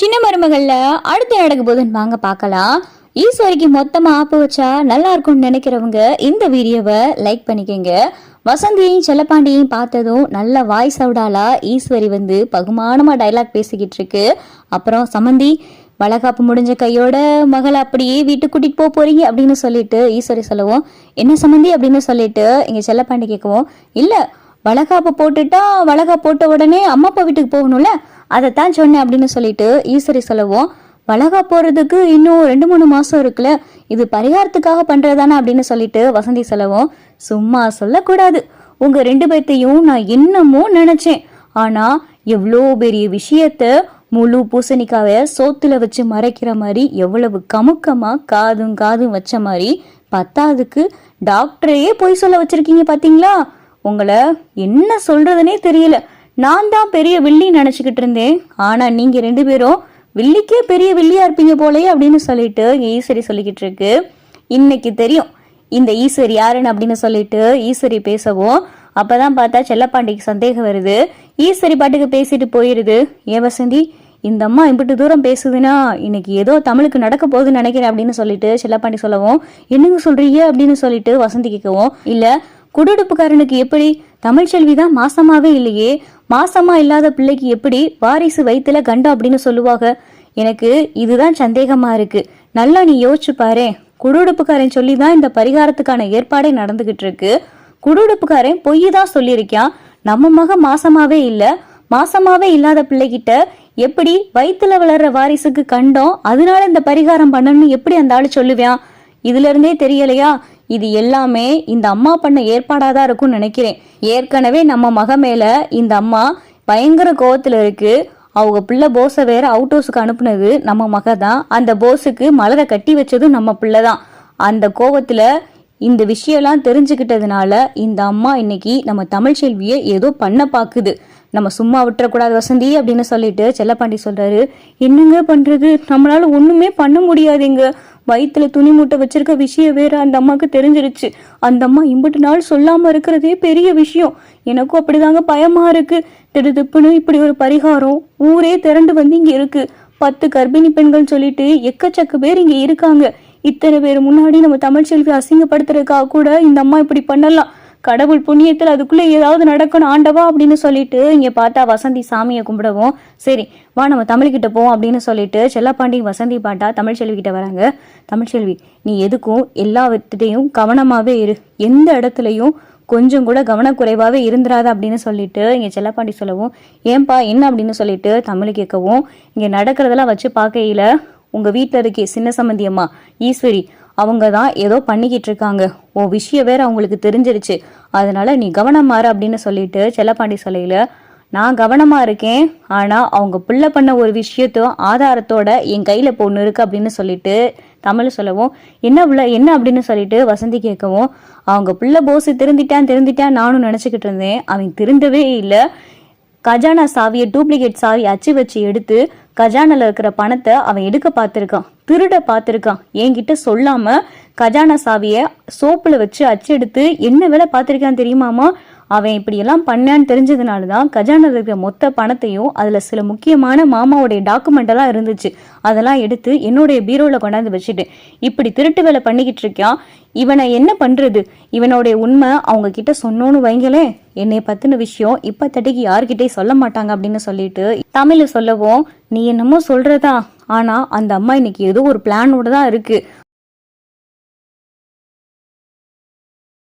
சின்ன மருமகள்ல அடுத்து நடக்க போகுதுன்னு வாங்க பார்க்கலாம். ஈஸ்வரிக்கு மொத்தமா ஆப்பு வச்சா நல்லா இருக்கும்னு நினைக்கிறவங்க இந்த வீடியோவை லைக் பண்ணிக்கங்க. வசந்தியையும் செல்லப்பாண்டியையும் பார்த்ததும் நல்ல வாய்ஸ் அவுடாலா ஈஸ்வரி வந்து பகுமானமா டைலாக் பேசிக்கிட்டு இருக்கு. அப்புறம் சமந்தி வளகாப்பு முடிஞ்ச கையோட மகளை அப்படியே வீட்டுக்கு கூட்டிட்டு போக போறீங்க அப்படின்னு சொல்லிட்டு ஈஸ்வரி சொல்லவும். என்ன சம்மந்தி அப்படின்னு சொல்லிட்டு இங்க செல்லப்பாண்டி கேட்கவும் இல்லை வளகாப்பு போட்டுட்டா வளகா போட்ட உடனே அம்மா அப்பா வீட்டுக்கு போகணும்ல? அதைத்தான் சொன்னேன் அப்படின்னு சொல்லிட்டு ஈஸ்வரி சொல்லவும். வளகா போறதுக்கு இன்னும் ரெண்டு மூணு மாசம் இருக்குல்ல? இது பரிகாரத்துக்காக பண்றதானே அப்படின்னு சொல்லிட்டு வசந்தி சொல்லவும். சும்மா சொல்லக்கூடாது. உங்க ரெண்டு பேர்த்தையும் நான் என்னமோ நினைச்சேன். ஆனா எவ்வளோ பெரிய விஷயத்த முழு பூசணிக்காவை சோத்துல வச்சு மறைக்கிற மாதிரி எவ்வளவு கமுக்கமா காதும் காதும் வச்ச மாதிரி பத்தாவதுக்கு டாக்டரையே பொய் சொல்ல வச்சிருக்கீங்க பாத்தீங்களா? உங்களை என்ன சொல்றதுனே தெரியல. நான் தான் பெரிய வில்லி நினச்சிக்கிட்டு இருந்தேன். ஆனால் நீங்கள் ரெண்டு பேரும் வில்லிக்கே பெரிய வில்லியா இருப்பீங்க போலயே அப்படின்னு சொல்லிட்டு ஈஸ்வரி சொல்லிக்கிட்டு இருக்கு. இன்னைக்கு தெரியும். இந்த ஈஸ்வரி யாருன்னு அப்படின்னு சொல்லிட்டு ஈஸ்வரி பேசவும் அப்பதான் பார்த்தா செல்லப்பாண்டிக்கு சந்தேகம் வருது. ஈஸ்வரி பாட்டுக்கு பேசிட்டு போயிருது. ஏன் வசந்தி இந்த அம்மா இம்பிட்டு தூரம் பேசுதுன்னா இன்னைக்கு ஏதோ தமிழுக்கு நடக்க போகுதுன்னு நினைக்கிறேன் அப்படின்னு சொல்லிட்டு செல்லப்பாண்டி சொல்லவும் என்னங்க சொல்றீங்க அப்படின்னு சொல்லிட்டு வசந்தி கேட்கவும் இல்லை குடுடுப்புக்காரனுக்கு எப்படி? தமிழ்ச்செல்வி தான் மாசமாவே இல்லையே. மாசமா இல்லாத பிள்ளைக்கு எப்படி வாரிசு வயிற்றுல கண்டா அப்படின்னு சொல்லுவாங்க? எனக்கு இதுதான் சந்தேகமா இருக்கு. நல்லா நீ யோசிச்சு பாரு குடுடுப்புக்காரன் சொல்லி தான் இந்த பரிகாரத்துக்கான ஏற்பாடே நடந்துகிட்டு இருக்கு. குடுடுப்புக்காரன் பொய் தான் சொல்லியிருக்கான். நம்ம மக மாசமாவே இல்ல. மாசமாவே இல்லாத பிள்ளைகிட்ட எப்படி வயிற்றுல வளர்ற வாரிசுக்கு கண்டோம்? அதனால இந்த பரிகாரம் பண்ணணும்னு எப்படி அந்த ஆள் சொல்லுவான்? இதுல இருந்தே தெரியலையா? இது எல்லாமே இந்த அம்மா பண்ண ஏற்பாடாக தான் இருக்கும்னு நினைக்கிறேன். ஏற்கனவே நம்ம மக மேல இந்த அம்மா பயங்கர கோவத்தில் இருக்கு. அவங்க பிள்ளை போஸை வேற அவுட் ஹவுஸுக்கு அனுப்புனது நம்ம மக தான். அந்த போஸுக்கு மலரை கட்டி வச்சதும் நம்ம பிள்ளை தான். அந்த கோவத்தில் இந்த விஷயம்லாம் தெரிஞ்சுக்கிட்டதுனால இந்த அம்மா இன்னைக்கு நம்ம தமிழ் செல்வியை ஏதோ பண்ண பார்க்குது நம்ம சும்மா விட்டுறக்கூடாது வசந்தி அப்படின்னு சொல்லிட்டு செல்லப்பாண்டி சொல்றாரு. என்னங்க பண்றது? நம்மளால ஒண்ணுமே பண்ண முடியாதுங்க. வயிற்றுல துணி மூட்டை வச்சிருக்க விஷயம் வேற அந்த அம்மாவுக்கு தெரிஞ்சிருச்சு. அந்த அம்மா இம்புட்டு நாள் சொல்லாம இருக்கிறதே பெரிய விஷயம். எனக்கும் அப்படிதாங்க பயமா இருக்கு. திடுதிப்புன்னு இப்படி ஒரு பரிகாரம் ஊரே திரண்டு வந்து இங்க இருக்கு. பத்து கர்ப்பிணி பெண்கள் சொல்லிட்டு எக்கச்சக்க பேர் இங்க இருக்காங்க. இத்தனை பேர் முன்னாடி நம்ம தமிழ்ச்செல்வி அசிங்கப்படுத்துறதுக்காக கூட இந்த அம்மா இப்படி பண்ணலாம். கடவுள் புண்ணியத்தில் அதுக்குள்ளே ஏதாவது நடக்கணும் ஆண்டவா அப்படின்னு சொல்லிட்டு இங்கே பார்த்தா வசந்தி சாமியை கும்பிடவும் சரி வா நம்ம தமிழ்கிட்ட போவோம் அப்படின்னு சொல்லிட்டு செல்லப்பாண்டி வசந்தி பாட்டா தமிழ்ச்செல்வி வராங்க. தமிழ்ச்செல்வி நீ எதுக்கும் எல்லாத்திட்டையும் கவனமாகவே இரு. எந்த இடத்துலையும் கொஞ்சம் கூட கவனக்குறைவாகவே இருந்துராத அப்படின்னு சொல்லிட்டு இங்கே செல்லப்பாண்டி சொல்லவும் ஏன்பா என்ன அப்படின்னு சொல்லிட்டு தமிழ் கேட்கவும் இங்கே நடக்கிறதெல்லாம் வச்சு பார்க்கையில உங்கள் வீட்டில் இருக்கே சின்ன சம்பந்தியம்மா ஈஸ்வரி அவங்க தான் ஏதோ பண்ணிக்கிட்டு இருக்காங்க. உன் விஷயம் வேற அவங்களுக்கு தெரிஞ்சிருச்சு. அதனால நீ கவனம் மாறு அப்படின்னு சொல்லிட்டு செல்லப்பாண்டி சொல்லையில் நான் கவனமாக இருக்கேன். ஆனால் அவங்க பிள்ளை பண்ண ஒரு விஷயத்தோ ஆதாரத்தோட என் கையில பொண்ணு இருக்கு அப்படின்னு சொல்லிட்டு தமிழ் சொல்லவும் என்ன புள்ள என்ன அப்படின்னு சொல்லிட்டு வசந்தி கேட்கவும் அவங்க பிள்ளை போஸ் திருந்திட்டான் திருந்திட்டான் நானும் நினச்சிக்கிட்டு இருந்தேன். அவன் திருந்தவே இல்லை. கஜானா சாவியை டூப்ளிகேட் சாவி அச்சு வச்சு எடுத்து கஜானால இருக்கிற பணத்தை அவன் எடுக்க பார்த்துருக்கான். திருட பார்த்துருக்கான். என்கிட்ட சொல்லாம கஜானா சாவியை சோப்புல வச்சு அச்சு எடுத்து என்ன வேலை பார்த்துருக்கான் தெரியுமாமா அவன் இப்படியெல்லாம் பண்ணான்னு தெரிஞ்சதுனால தான் கஜானால இருக்கிற மொத்த பணத்தையும் அதில் சில முக்கியமான மாமாவுடைய டாக்குமெண்ட்டெல்லாம் இருந்துச்சு. அதெல்லாம் எடுத்து என்னுடைய பீரோவில் கொண்டாந்து வச்சுட்டேன் இப்படி திருட்டு வேலை பண்ணிக்கிட்டு இருக்கான் இவனை என்ன பண்ணுறது இவனுடைய உண்மை அவங்க கிட்ட சொன்னோன்னு வைங்களேன். என்னை பற்றின விஷயம் இப்போ தட்டிக்கு யார்கிட்டே சொல்ல மாட்டாங்க அப்படின்னு சொல்லிட்டு தமிழில் சொல்லவும் நீ என்னமோ சொல்கிறதா ஆனால் அந்த அம்மா இன்னைக்கு ஏதோ ஒரு பிளானோட தான் இருக்குது